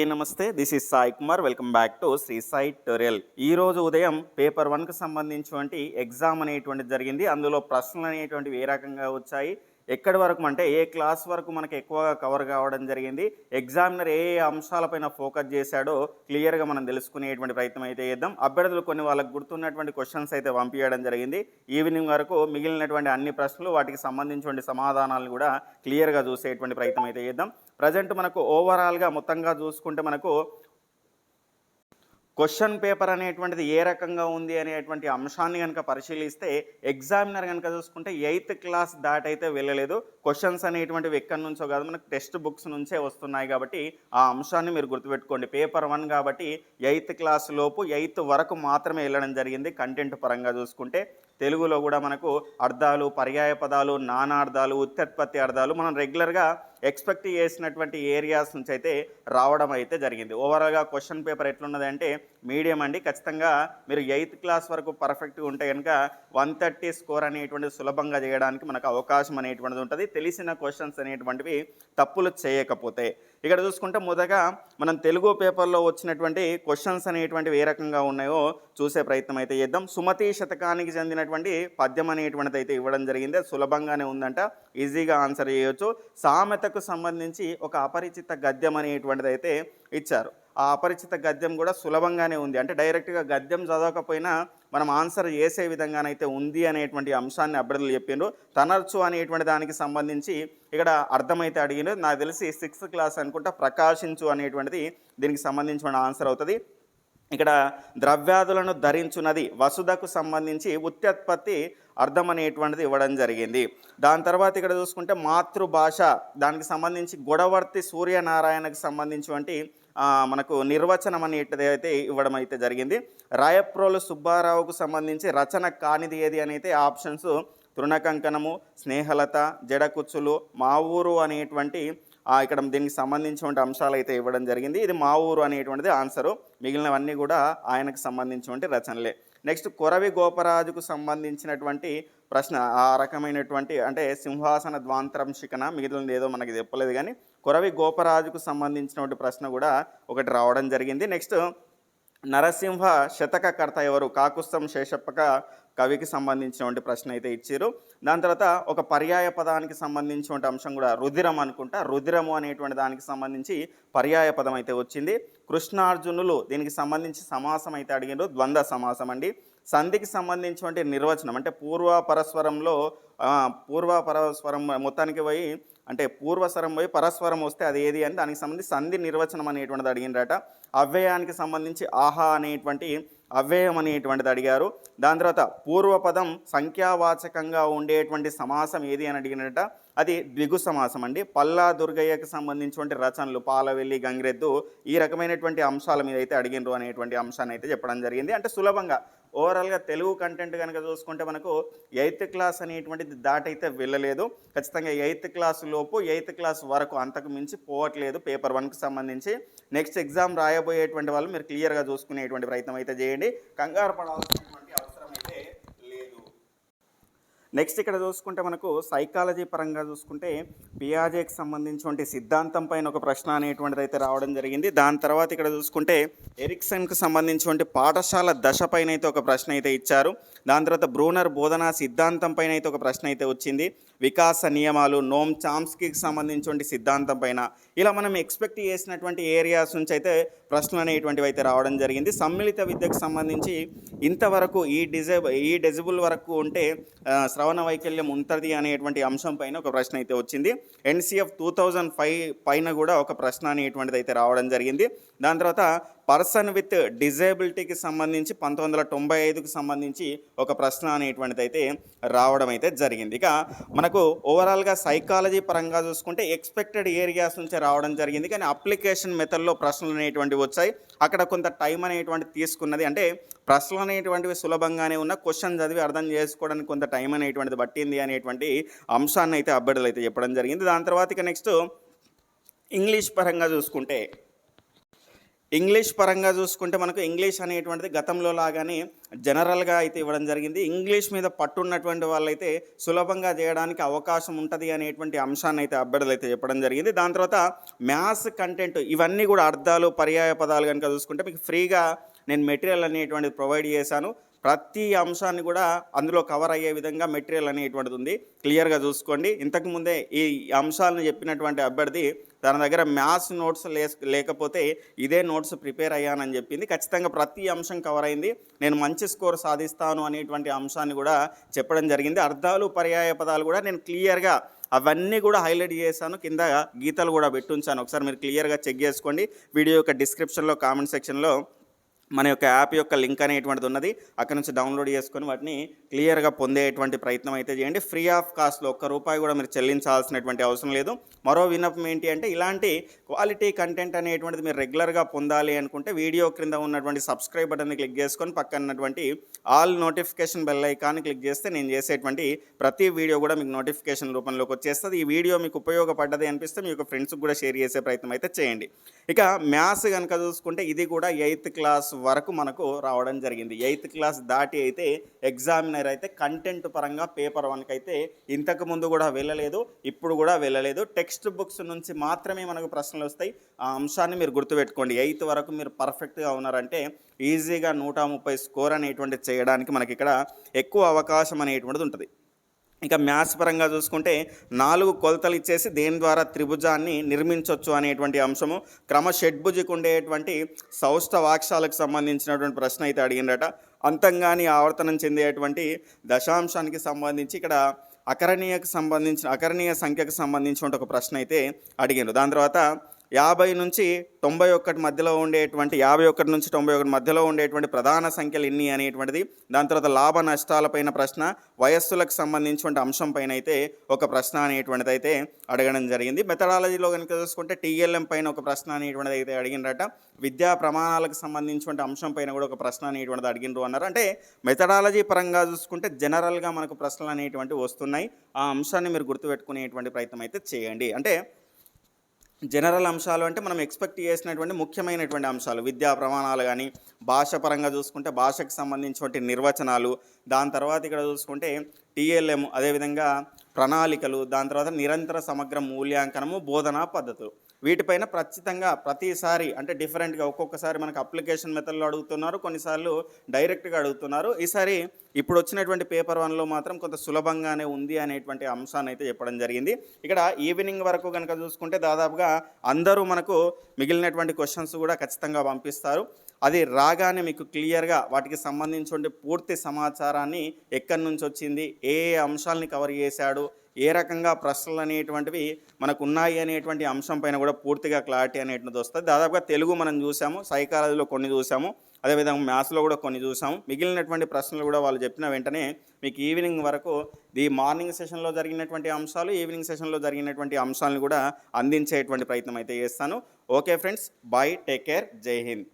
అందరికీ నమస్తే. This is Sai Kumar welcome back to Shri Sai tutorial ఈ రోజు ఉదయం పేపర్ వన్కి సంబంధించినటువంటి ఎగ్జామ్ అనేటువంటి జరిగింది. అందులో ప్రశ్నలు అనేటువంటివి ఏ రకంగా వచ్చాయి? ఎక్కడి వరకు అంటే ఏ క్లాస్ వరకు మనకి ఎక్కువగా కవర్ కావడం జరిగింది ఎగ్జామినర్ ఏ ఏ అంశాలపైన ఫోకస్ చేశాడో క్లియర్గా మనం తెలుసుకునేటువంటి ప్రయత్నం అయితే చేద్దాం. అభ్యర్థులు కొన్ని వాళ్ళకు గుర్తున్నటువంటి క్వశ్చన్స్ అయితే పంపించడం జరిగింది. ఈవినింగ్ వరకు మిగిలినటువంటి అన్ని ప్రశ్నలు వాటికి సంబంధించిన సమాధానాలు కూడా క్లియర్గా చూసేటువంటి ప్రయత్నం అయితే చేద్దాం. ప్రజెంట్ మనకు ఓవరాల్గా మొత్తంగా చూసుకుంటే మనకు క్వశ్చన్ పేపర్ అనేటువంటిది ఏ రకంగా ఉంది అనేటువంటి అంశాన్ని కనుక పరిశీలిస్తే ఎగ్జామినర్ కనుక చూసుకుంటే ఎయిత్ క్లాస్ దాటైతే వెళ్ళలేదు. క్వశ్చన్స్ అనేటువంటివి ఎక్కడి నుంచో కాదు మనకు టెక్స్ట్ బుక్స్ నుంచే వస్తున్నాయి కాబట్టి ఆ అంశాన్ని మీరు గుర్తుపెట్టుకోండి. పేపర్ వన్ కాబట్టి ఎయిత్ క్లాస్ లోపు ఎయిత్ వరకు మాత్రమే వెళ్ళడం జరిగింది కంటెంట్ పరంగా చూసుకుంటే. తెలుగులో కూడా మనకు అర్థాలు పర్యాయ పదాలు నానార్థాలు ఉత్పత్తి అర్థాలు మనం రెగ్యులర్గా ఎక్స్పెక్ట్ చేసినటువంటి ఏరియాస్ నుంచి అయితే రావడం అయితే జరిగింది. ఓవరాల్గా క్వశ్చన్ పేపర్ ఎట్లున్నది అంటే మీడియం అండి. ఖచ్చితంగా మీరు ఎయిత్ క్లాస్ వరకు పర్ఫెక్ట్గా ఉంటే కనుక వన్ థర్టీ స్కోర్ అనేటువంటిది సులభంగా చేయడానికి మనకు అవకాశం అనేటువంటిది ఉంటుంది. తెలిసిన క్వశ్చన్స్ అనేటువంటివి తప్పులు చేయకపోతే. ఇక్కడ చూసుకుంటే మొదటగా మనం తెలుగు పేపర్లో వచ్చినటువంటి క్వశ్చన్స్ అనేటువంటివి ఏ రకంగా ఉన్నాయో చూసే ప్రయత్నం అయితే చేద్దాం. సుమతి శతకానికి చెందినటువంటి పద్యం అనేటువంటిది అయితే ఇవ్వడం జరిగింది. సులభంగానే ఉందంట. ఈజీగా ఆన్సర్ చేయొచ్చు. సామెతకు సంబంధించి ఒక అపరిచిత గద్యం అనేటువంటిది అయితే ఇచ్చారు. ఆ అపరిచిత గద్యం కూడా సులభంగానే ఉంది. అంటే డైరెక్ట్గా గద్యం చదవకపోయినా మనం ఆన్సర్ చేసే విధంగానైతే ఉంది అనేటువంటి అంశాన్ని అభ్యర్థులు చెప్పిండ్రు తనర్చు అనేటువంటి దానికి సంబంధించి ఇక్కడ అర్థమైతే అడిగిన నాకు తెలిసి సిక్స్త్ క్లాస్ అనుకుంటా ప్రకాశించు అనేటువంటిది దీనికి సంబంధించిన ఆన్సర్ అవుతుంది. ఇక్కడ ద్రవ్యాధులను ధరించున్నది వసుధకు సంబంధించి ఉత్పత్తి అర్థం అనేటువంటిది ఇవ్వడం జరిగింది. దాని తర్వాత ఇక్కడ చూసుకుంటే మాతృభాష దానికి సంబంధించి గొడవర్తి సూర్యనారాయణకు సంబంధించినటువంటి మనకు నిర్వచనం అనేటిది అయితే ఇవ్వడం అయితే జరిగింది. రాయప్రోలు సుబ్బారావుకు సంబంధించి రచన కానిది ఏది అని అయితే ఆప్షన్స్ తృణకంకణము స్నేహలత జడకుచ్చులు మా ఊరు అనేటువంటి ఇక్కడ దీనికి సంబంధించినటువంటి అంశాలు అయితే ఇవ్వడం జరిగింది. ఇది మా ఊరు అనేటువంటిది ఆన్సరు మిగిలినవన్నీ కూడా ఆయనకు సంబంధించినటువంటి రచనలే. నెక్స్ట్ కొరవి గోపరాజుకు సంబంధించినటువంటి ప్రశ్న ఆ రకమైనటువంటి అంటే సింహాసన ద్వాంతరం శిఖన మిగిలినది ఏదో మనకి చెప్పలేదు కానీ కొరవి గోపరాజుకు సంబంధించినటువంటి ప్రశ్న కూడా ఒకటి రావడం జరిగింది. నెక్స్ట్ నరసింహ శతకకర్త ఎవరు? కాకుస్తం శేషప్పక కవికి సంబంధించినటువంటి ప్రశ్న అయితే ఇచ్చారు. దాని తర్వాత ఒక పర్యాయ పదానికి సంబంధించినటువంటి అంశం కూడా రుధిరం అనుకుంటా. రుధిరము అనేటువంటి దానికి సంబంధించి పర్యాయ పదం అయితే వచ్చింది. కృష్ణార్జునులు దీనికి సంబంధించి సమాసం అయితే అడిగినారు ద్వంద్వ సమాసం అండి. సంధికి సంబంధించినటువంటి నిర్వచనం అంటే పూర్వ పరస్వరంలో పూర్వ పరస్వరం మొత్తానికి పోయి అంటే పూర్వస్వరం పోయి పరస్వరం వస్తే అది ఏది అని దానికి సంబంధించి సంధి నిర్వచనం అనేటువంటిది అడిగినరట అవ్యయానికి సంబంధించి ఆహా అనేటువంటి అవ్యయం అనేటువంటిది అడిగారు. దాని తర్వాత పూర్వపదం సంఖ్యావాచకంగా ఉండేటువంటి సమాసం ఏది అని అడిగినట. అది ద్విగు సమాసం అండి. పల్లా దుర్గయ్యకి సంబంధించినటువంటి రచనలు పాలవెల్లి గంగిరెద్దు ఈ రకమైనటువంటి అంశాల మీద అయితే అడిగినరు అనేటువంటి అంశాన్ని అయితే చెప్పడం జరిగింది. అంటే సులభంగా ఓవరాల్గా తెలుగు కంటెంట్ కనుక చూసుకుంటే మనకు ఎయిత్ క్లాస్ అనేటువంటిది దాటైతే వెళ్ళలేదు. ఖచ్చితంగా ఎయిత్ క్లాస్ లోపు ఎయిత్ క్లాస్ వరకు అంతకు మించి పోవట్లేదు పేపర్ వన్కి సంబంధించి. నెక్స్ట్ ఎగ్జామ్ రాయబోయేటువంటి వాళ్ళు మీరు క్లియర్గా చూసుకునేటువంటి ప్రయత్నం అయితే చేయండి. కంగారు పడాల్సినటువంటి అవసరం అయితే లేదు నెక్స్ట్ ఇక్కడ చూసుకుంటే మనకు సైకాలజీ పరంగా చూసుకుంటే పియాజేకి సంబంధించినటువంటి సిద్ధాంతం పైన ఒక ప్రశ్న అనేటువంటిది అయితే రావడం జరిగింది. దాని తర్వాత ఇక్కడ చూసుకుంటే ఎరిక్సన్కి సంబంధించినటువంటి పాఠశాల దశ పైన అయితే ఒక ప్రశ్న అయితే ఇచ్చారు. దాని తర్వాత బ్రూనర్ బోధనా సిద్ధాంతం పైన అయితే ఒక ప్రశ్న అయితే వచ్చింది. వికాస నియమాలు నోమ్ చామ్స్కీకి సంబంధించినటువంటి సిద్ధాంతం పైన. ఇలా మనం ఎక్స్పెక్ట్ చేసినటువంటి ఏరియాస్ నుంచి అయితే ప్రశ్నలు అనేటువంటివి అయితే రావడం జరిగింది. సమ్మిళిత విద్యకు సంబంధించి ఇంతవరకు ఈ డిజేబుల్ ఈ డెజిబుల్ వరకు ఉంటే శ్రవణ వైకల్యం ఉంటుంది అనేటువంటి అంశం పైన ఒక ప్రశ్న అయితే వచ్చింది. ఎన్సిఎఫ్ టూ థౌజండ్ ఫైవ్ పైన కూడా ఒక ప్రశ్న అనేటువంటిది అయితే రావడం జరిగింది. దాని తర్వాత పర్సన్ విత్ డిజేబిలిటీకి సంబంధించి పంతొమ్మిది వందల తొంభై ఐదుకు సంబంధించి ఒక ప్రశ్న అనేటువంటిది అయితే రావడం అయితే జరిగింది. ఇక మనకు ఓవరాల్గా సైకాలజీ పరంగా చూసుకుంటే ఎక్స్పెక్టెడ్ ఏరియాస్ నుంచి రావడం జరిగింది. కానీ అప్లికేషన్ మెథడ్లో ప్రశ్నలు అనేటువంటివి వచ్చాయి. అక్కడ కొంత టైం అనేటువంటి తీసుకున్నది. అంటే ప్రశ్నలు అనేటువంటివి సులభంగానే ఉన్న క్వశ్చన్ చదివి అర్థం చేసుకోవడానికి కొంత టైం అనేటువంటిది పట్టింది అనేటువంటి అంశాన్ని అయితే అభ్యర్థులు అయితే చెప్పడం జరిగింది. దాని తర్వాత ఇక నెక్స్ట్ ఇంగ్లీష్ పరంగా చూసుకుంటే ఇంగ్లీష్ పరంగా చూసుకుంటే మనకు ఇంగ్లీష్ అనేటువంటిది గతంలో లాగానే జనరల్గా అయితే ఇవ్వడం జరిగింది. ఇంగ్లీష్ మీద పట్టున్నటువంటి వాళ్ళైతే సులభంగా చేయడానికి అవకాశం ఉంటుంది అనేటువంటి అంశాన్ని అయితే అభ్యర్థులు అయితే చెప్పడం జరిగింది. దాని తర్వాత మ్యాథ్స్ కంటెంట్ ఇవన్నీ కూడా అర్థాలు పర్యాయ పదాలు కనుక చూసుకుంటే మీకు ఫ్రీగా నేను మెటీరియల్ అనేటువంటిది ప్రొవైడ్ చేశాను. ప్రతి అంశాన్ని కూడా అందులో కవర్ అయ్యే విధంగా మెటీరియల్ అనేటువంటిది ఉంది. క్లియర్గా చూసుకోండి. ఇంతకు ముందే ఈ అంశాలను చెప్పినటువంటి అభ్యర్థి తన దగ్గర మ్యాథ్స్ నోట్స్ లే లేకపోతే ఇదే నోట్స్ ప్రిపేర్ అయ్యానని చెప్పింది. ఖచ్చితంగా ప్రతి అంశం కవర్ అయింది. నేను మంచి స్కోర్ సాధిస్తాను అనేటువంటి అంశాన్ని కూడా చెప్పడం జరిగింది. అర్థాలు పర్యాయ పదాలు కూడా నేను క్లియర్గా అవన్నీ కూడా హైలైట్ చేశాను. కింద గీతలు కూడా పెట్టుంచాను ఒకసారి మీరు క్లియర్గా చెక్ చేసుకోండి. వీడియో యొక్క డిస్క్రిప్షన్లో కామెంట్ సెక్షన్లో మన యొక్క యాప్ యొక్క లింక్ అనేటువంటిది ఉన్నది. అక్కడ నుంచి డౌన్లోడ్ చేసుకొని వాటిని క్లియర్గా పొందేటువంటి ప్రయత్నం అయితే చేయండి. ఫ్రీ ఆఫ్ కాస్ట్లో ఒక్క రూపాయి కూడా మీరు చెల్లించాల్సినటువంటి అవసరం లేదు. మరో విన్నపం ఏంటి అంటే ఇలాంటి క్వాలిటీ కంటెంట్ అనేటువంటిది మీరు రెగ్యులర్గా పొందాలి అనుకుంటే వీడియో క్రింద ఉన్నటువంటి సబ్స్క్రైబ్ బటన్ని క్లిక్ చేసుకొని పక్కన ఉన్నటువంటి ఆల్ నోటిఫికేషన్ బెల్ ఐకాన్ని క్లిక్ చేస్తే నేను చేసేటువంటి ప్రతి వీడియో కూడా మీకు నోటిఫికేషన్ రూపంలోకి వచ్చేస్తుంది. ఈ వీడియో మీకు ఉపయోగపడ్డది అనిపిస్తే మీ యొక్క ఫ్రెండ్స్కి కూడా షేర్ చేసే ప్రయత్నం అయితే చేయండి. ఇక మ్యాథ్స్ కనుక చూసుకుంటే ఇది కూడా ఎయిత్ క్లాస్ వరకు మనకు రావడం జరిగింది. ఎయిత్ క్లాస్ దాటి అయితే ఎగ్జామినర్ అయితే కంటెంట్ పరంగా పేపర్ వన్కి అయితే ఇంతకు ముందు కూడా వెళ్ళలేదు ఇప్పుడు కూడా వెళ్ళలేదు. టెక్స్ట్ బుక్స్ నుంచి మాత్రమే మనకు ప్రశ్నలు వస్తాయి. ఆ అంశాన్ని మీరు గుర్తుపెట్టుకోండి. ఎయిత్ వరకు మీరు పర్ఫెక్ట్గా ఉన్నారంటే ఈజీగా నూట ముప్పై స్కోర్ అనేటువంటి చేయడానికి మనకి ఇక్కడ ఎక్కువ అవకాశం అనేటువంటిది ఉంటుంది. ఇక మ్యాథ్స్ పరంగా చూసుకుంటే నాలుగు కొలతలు ఇచ్చేసి దేని ద్వారా త్రిభుజాన్ని నిర్మించవచ్చు అనేటువంటి అంశము క్రమ షడ్భుజికి ఉండేటువంటి సౌష్టవాక్షాలకు సంబంధించినటువంటి ప్రశ్న అయితే అడిగిండట అంతంగాని ఆవర్తనం చెందేటువంటి దశాంశానికి సంబంధించి ఇక్కడ అకరణీయకు సంబంధించిన అకరణీయ సంఖ్యకు సంబంధించిన ఒక ప్రశ్న అయితే అడిగారు దాని తర్వాత యాభై నుంచి తొంభై ఒకటి మధ్యలో ఉండేటువంటి యాభై ఒకటి నుంచి తొంభై ఒకటి మధ్యలో ఉండేటువంటి ప్రధాన సంఖ్యలు ఎన్ని అనేటువంటిది దాని తర్వాత లాభ నష్టాలపైన ప్రశ్న వయస్సులకు సంబంధించినటువంటి అంశం పైన అయితే ఒక ప్రశ్న అనేటువంటిది అయితే అడగడం జరిగింది. మెథడాలజీలో కనుక చూసుకుంటే టీఎల్ఎం పైన ఒక ప్రశ్న అనేటువంటిది అయితే అడిగినట విద్యా ప్రమాణాలకు సంబంధించినటువంటి అంశం పైన కూడా ఒక ప్రశ్న అనేటువంటిది అడిగినరు అన్నారు. అంటే మెథడాలజీ పరంగా చూసుకుంటే జనరల్గా మనకు ప్రశ్నలు అనేటువంటివి వస్తున్నాయి. ఆ అంశాన్ని మీరు గుర్తుపెట్టుకునేటువంటి ప్రయత్నం అయితే చేయండి. అంటే జనరల్ అంశాలు అంటే మనం ఎక్స్పెక్ట్ చేసినటువంటి ముఖ్యమైనటువంటి అంశాలు. విద్యా ప్రమాణాలు కానీ భాష పరంగా చూసుకుంటే భాషకు సంబంధించినటువంటి నిర్వచనాలు దాని తర్వాత ఇక్కడ చూసుకుంటే టీఎల్ఎం అదేవిధంగా ప్రణాళికలు దాని తర్వాత నిరంతర సమగ్ర మూల్యాంకనము బోధనా పద్ధతులు. వీటిపైన ఖచ్చితంగా ప్రతిసారి అంటే డిఫరెంట్గా ఒక్కొక్కసారి మనకు అప్లికేషన్ మెథడ్లో అడుగుతున్నారు కొన్నిసార్లు డైరెక్ట్గా అడుగుతున్నారు. ఈసారి ఇప్పుడు వచ్చినటువంటి పేపర్ వన్లో మాత్రం కొంత సులభంగానే ఉంది అనేటువంటి అంశాన్ని అయితే చెప్పడం జరిగింది. ఇక్కడ ఈవినింగ్ వరకు కనుక చూసుకుంటే దాదాపుగా అందరూ మనకు మిగిలినటువంటి క్వశ్చన్స్ కూడా ఖచ్చితంగా పంపిస్తారు. అది రాగానే మీకు క్లియర్గా వాటికి సంబంధించిన పూర్తి సమాచారాన్ని ఎక్కడి నుంచి వచ్చింది ఏ ఏ అంశాలని కవర్ చేశాడు ఏ రకంగా ప్రశ్నలు అనేటువంటివి మనకు ఉన్నాయి అనేటువంటి అంశం పైన కూడా పూర్తిగా క్లారిటీ అనేటువంటిది వస్తుంది. దాదాపుగా తెలుగు మనం చూసాము సైకాలజీలో కొన్ని చూసాము అదేవిధంగా మ్యాథ్స్లో కూడా కొన్ని చూసాము. మిగిలినటువంటి ప్రశ్నలు కూడా వాళ్ళు చెప్పిన వెంటనే మీకు ఈవినింగ్ వరకు ది మార్నింగ్ సెషన్లో జరిగినటువంటి అంశాలు ఈవినింగ్ సెషన్లో జరిగినటువంటి అంశాలను కూడా అందించేటువంటి ప్రయత్నం అయితే చేస్తాను. Okay friends bye take care జై హింద్.